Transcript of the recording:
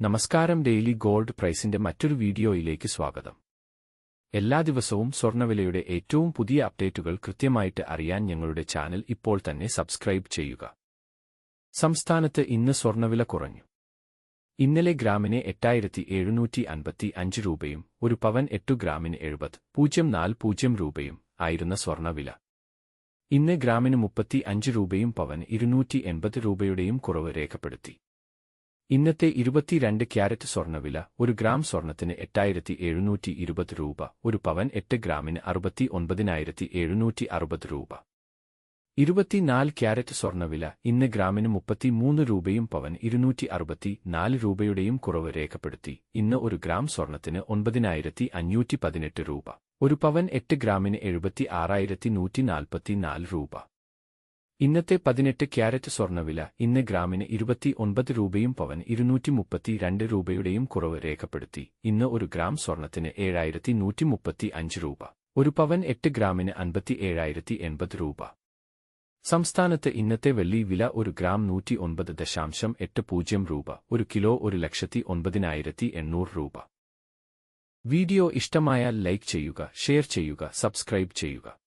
നമസ്കാരം daily gold പ്രൈസിന്റെ മറ്റൊരു വീഡിയോയിലേക്ക് സ്വാഗതം. എല്ലാ ദിവസവും സ്വർണവിലയുടെ ഏറ്റവും പുതിയ അപ്ഡേറ്റുകൾ കൃത്യമായിട്ട് അറിയാൻ ഞങ്ങളുടെ ചാനൽ ഇപ്പോൾ തന്നെ സബ്സ്ക്രൈബ് ചെയ്യുക. സംസ്ഥാനത്ത് ഇന്ന് സ്വർണവില കുറഞ്ഞു. ഇന്നലെ ഗ്രാമിന് എട്ടായിരത്തി എഴുന്നൂറ്റി അൻപത്തി അഞ്ച് രൂപയും ഒരു പവൻ എട്ടു ഗ്രാമിന് എഴുപത് പൂജ്യം നാല് പൂജ്യം രൂപയും ആയിരുന്ന സ്വർണവില ഇന്ന് ഗ്രാമിന് മുപ്പത്തി അഞ്ച് രൂപയും പവൻ ഇരുന്നൂറ്റി എൺപത് രൂപയുടെയും കുറവ് രേഖപ്പെടുത്തി. ഇന്നത്തെ ഇരുപത്തിരണ്ട് ക്യാരറ്റ് സ്വർണവില ഒരു ഗ്രാം സ്വർണത്തിന് എട്ടായിരത്തി എഴുന്നൂറ്റി ഇരുപത് രൂപ ഒരു പവൻ എട്ട് ഗ്രാമിന് അറുപത്തി ഒൻപതിനായിരത്തി എഴുന്നൂറ്റി അറുപത് രൂപ. ഇരുപത്തിനാല് ക്യാരറ്റ് സ്വർണവില ഇന്ന് ഗ്രാമിന് മുപ്പത്തിമൂന്ന് രൂപയും പവൻ ഇരുന്നൂറ്റി അറുപത്തി നാല് രൂപയുടെയും കുറവ് രേഖപ്പെടുത്തി. ഇന്ന് ഒരു ഗ്രാം സ്വർണത്തിന് ഒൻപതിനായിരത്തി അഞ്ഞൂറ്റി പതിനെട്ട് രൂപ ഒരു പവൻ എട്ട് ഗ്രാമിന് എഴുപത്തി ആറായിരത്തി നൂറ്റി നാൽപ്പത്തിനാല് രൂപ. ഇന്നത്തെ പതിനെട്ട് ക്യാരറ്റ് സ്വർണവില ഇന്ന് ഗ്രാമിന് ഇരുപത്തി ഒൻപത് രൂപയും പവൻ ഇരുന്നൂറ്റി മുപ്പത്തി രണ്ട് രൂപയുടെയും കുറവ് രേഖപ്പെടുത്തി. ഇന്ന് ഒരു ഗ്രാം സ്വർണത്തിന് ഏഴായിരത്തി നൂറ്റി മുപ്പത്തി അഞ്ച് രൂപ. ഒരു പവൻ എട്ട് ഗ്രാമിന് അൻപത്തി ഏഴായിരത്തി എൺപത് രൂപ. സംസ്ഥാനത്ത് ഇന്നത്തെ വെള്ളി വില ഒരു ഗ്രാം നൂറ്റി ഒൻപത് ദശാംശം എട്ട് പൂജ്യം രൂപ. ഒരു കിലോ ഒരു ലക്ഷത്തി ഒൻപതിനായിരത്തി എണ്ണൂറ് രൂപ. വീഡിയോ ഇഷ്ടമായാൽ ലൈക്ക് ചെയ്യുക ഷെയർ ചെയ്യുക സബ്സ്ക്രൈബ് ചെയ്യുക.